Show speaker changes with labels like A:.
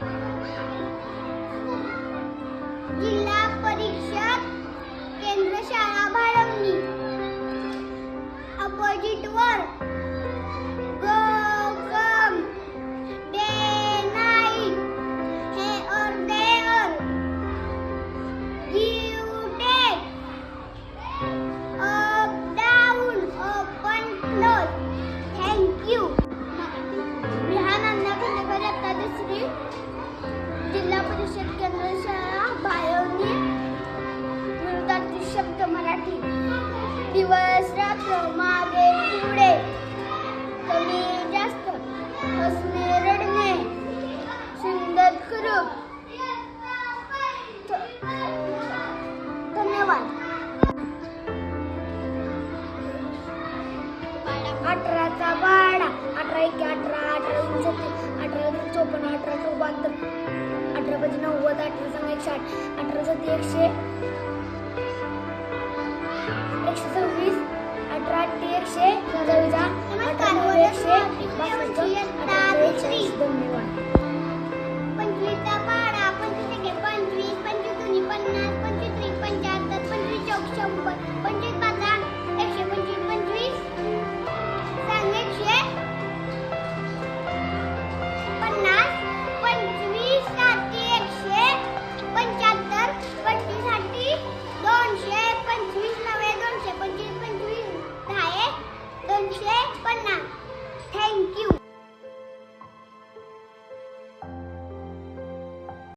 A: 妈妈，मराठी. दिवस रात्र मागे पुढे. कमी जास्त हसणे रडणे. सुंदर कुरूप धन्यवाद. अठराचा वाडा. अठरा एक अठरा अठरा दोन अठरा दोन चोपन्न अठरा चौबहात्तर अठरा पाच नव्वद अठरा सांगा एकशे आठ अठरा सत्ती एकशे एकशे सव्वीस अठरा अठ्ठी एकशे Thank you.